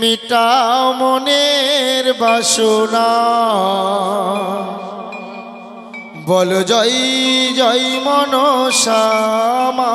মিটাও মনের বাসনা। বল জয় জয় মনসামা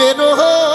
দেবে রোহ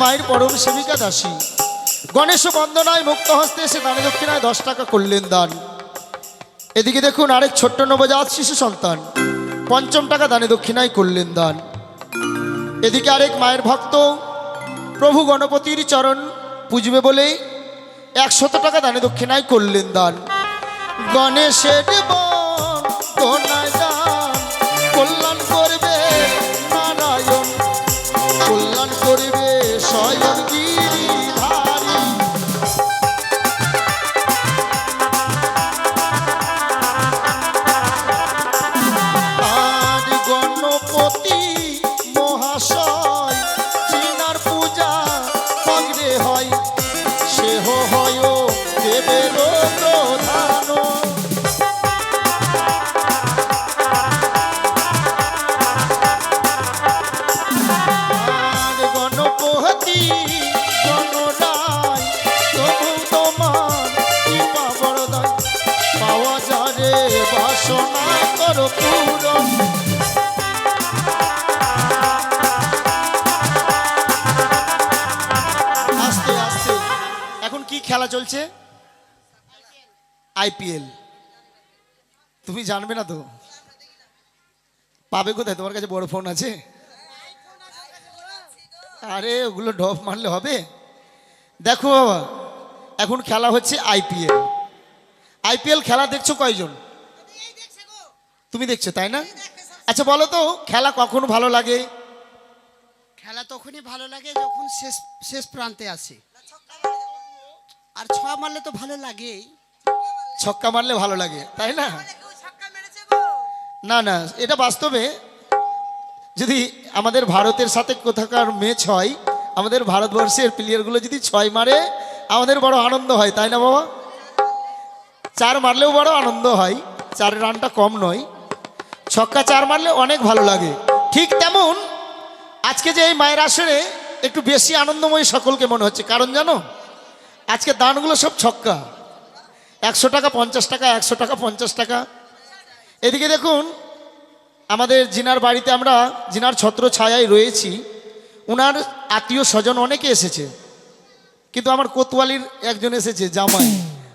মায়ের পরম সেবিকা দাসী। গণেশ বন্দনায় মুক্ত হস্তে এসে দক্ষিণায় দশ টাকা করলেন দান। এদিকে দেখুন, আরেক ছোট্ট নবজাত শিশু সন্তান, পঞ্চম টাকা দানে দক্ষিণায় করলেন দান। এদিকে আরেক মায়ের ভক্ত, প্রভু গণপতির চরণ পুজবে বলেই একশত টাকা দানে দক্ষিণায় করলেন দান। গণেশের কল্যাণ করবে চলছে আইপিএল তুমি জানবে না তো? পাবে কোথায়? তোমার কাছে বড় ফোন আছে? আরে, ওগুলো ডপ মারলে হবে? দেখো বাবা, এখন খেলা হচ্ছে আইপিএল আইপিএল খেলা দেখছ কয়জন? তুমি দেখছ, তাই না? আচ্ছা বলো তো, খেলা কখন ভালো লাগে? খেলা তখনই ভালো লাগে যখন শেষ শেষ প্রান্তে আসে। আর ছ মারলে তো ভালো লাগেই ছক্কা মারলে ভালো লাগে তাই না? না না এটা বাস্তবে যদি আমাদের ভারতের সাথে কোথাকার ম্যাচ হয় আমাদের ভারতবর্ষের প্লেয়ারগুলো যদি ছয় মারে আমাদের বড় আনন্দ হয় তাই না বাবা? চার মারলেও বড় আনন্দ হয় চার রানটা কম নয়। ছক্কা চার মারলে অনেক ভালো লাগে। ঠিক তেমন আজকে যে এই মায়ের আসরে একটু বেশি আনন্দময় সকলকে মনে হচ্ছে। কারণ জানো আজকে দানগুলো সব ছক্কা। একশো টাকা, পঞ্চাশ টাকা, একশো টাকা, পঞ্চাশ টাকা। এদিকে দেখুন, আমাদের জিনার বাড়িতে আমরা, জিনার ছত্র ছায়ায় রয়েছি। উনার আত্মীয় স্বজন অনেকে এসেছে। কিন্তু আমার কোতোয়ালির একজন এসেছে, জামাই।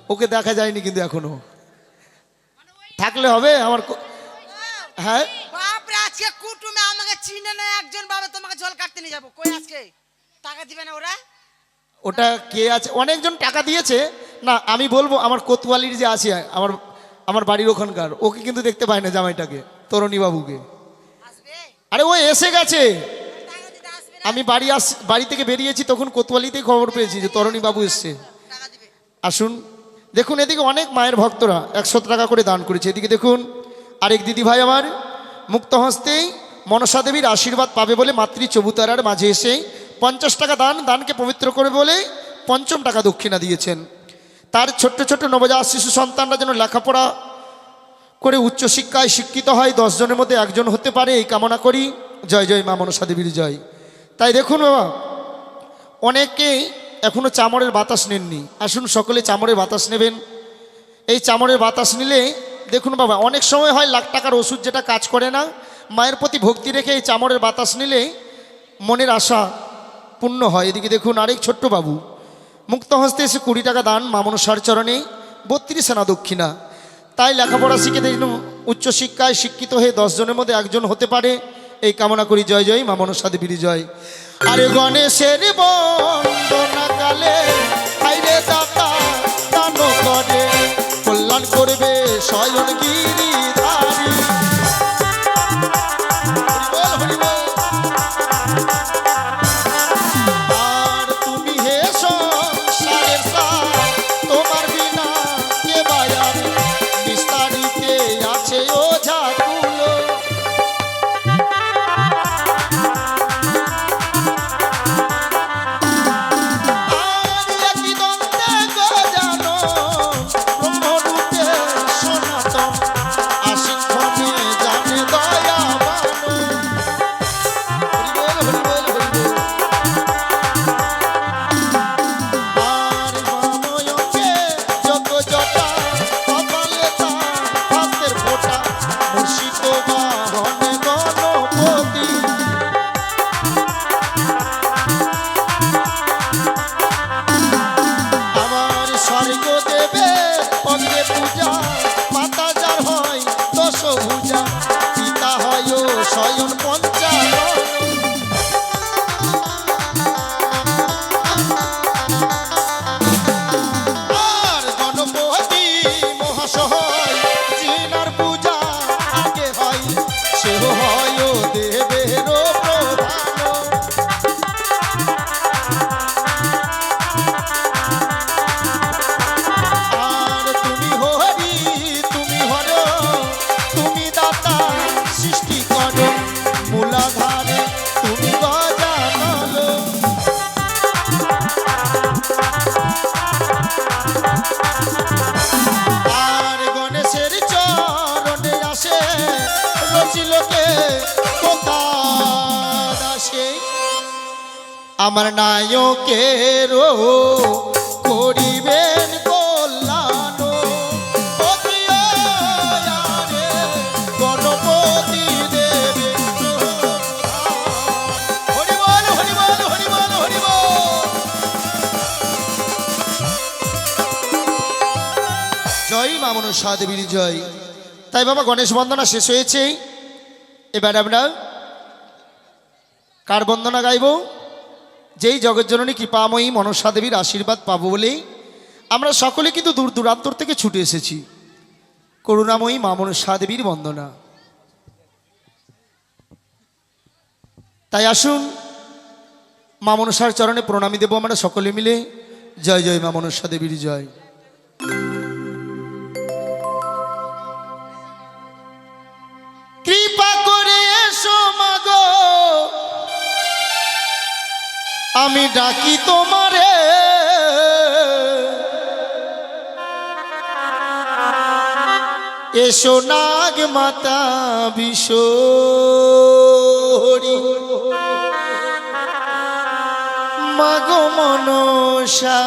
ওকে দেখা যায়নি কিন্তু এখনও। থাকলে হবে আমার হ্যাঁ? বাপরে, আজকে কুটুমে আমাকে চিনে না, একজন বাবা তোমাকে জল কাটতে নিয়ে যাব। কই আজকে? টাকা দিবে না ওরা? ওটা কে আছে? অনেকজন টাকা দিয়েছে। না আমি বলব আমার কোতোয়ালির যে আছে আমার আমার বাড়ির ওখানকার ওকে কিন্তু দেখতে পায় না জামাইটাকে তরণী বাবুকে আরে ও এসে গেছে। আমি বাড়ি আস বাড়ি থেকে বেরিয়েছি তখন কোতোয়ালিতেই খবর পেয়েছি যে তরণী বাবু এসছে আসুন। দেখুন এদিকে অনেক মায়ের ভক্তরা একশো টাকা করে দান করেছে। এদিকে দেখুন আরেক দিদি ভাই আমার মুক্ত হস্তেই মনসা দেবীর আশীর্বাদ পাবে বলে মাতৃ চবুতারার মাঝে এসে পঞ্চাশ টাকা দান, দানকে পবিত্র করে বলে পঞ্চম টাকা দক্ষিণা দিয়েছেন। তার ছোট্ট ছোট্ট নবজাত শিশু সন্তানরা যেন লেখাপড়া করে উচ্চশিক্ষায় শিক্ষিত হয় দশজনের মধ্যে একজন হতে পারে, এই কামনা করি। জয় জয় মা মনসা দেবীর জয়। তাই দেখুন বাবা অনেকেই এখনও চামড়ের বাতাস নেননি। আসুন সকলে চামড়ের বাতাস নেবেন। এই চামড়ের বাতাস নিলে দেখুন বাবা, অনেক সময় হয় লাখ টাকার ওষুধ যেটা কাজ করে না, মায়ের প্রতি ভক্তি রেখে এই চামড়ের বাতাস নিলে মনের আশা পূর্ণ হয়। এদিকে দেখুন আরেক ছোট্ট বাবু। মুক্ত হস্তে এসে কুড়ি টাকা দান, মামনসার চরণে, বত্রিশ আনা দক্ষিণা। তাই লেখাপড়া শিখে দেখুন উচ্চশিক্ষায় শিক্ষিত হয়ে দশজনের মধ্যে একজন হতে পারে। এই কামনা করি জয় জয় মা মনসা দেবীর জয়। আরে গণেশের বন্দনা কল্যাণ করবে আমার নায়কেরও করিবেন রো করিবেন দেবে হরিবল জয়। তাই বাবা গণেশ বন্দনা শেষ হয়েছে। এবার আমরা কার বন্দনা গাইব? যেই জগজ্জননী কৃপাময়ী মনসা দেবীর আশীর্বাদ পাবো বলেই আমরা সকলে কিন্তু দূর দূরান্তর থেকে ছুটে এসেছি। করুণাময়ী মা মনসা দেবীর বন্দনা। তাই আসুন মা মনসার চরণে প্রণামী দেব আমরা সকলে মিলে। জয় জয় মা মনসা দেবীর জয়। কৃপা করে এসো আমি ডাকি তোমারে। এসো নাগ মাতা বিশোরি। মাগো মনসা।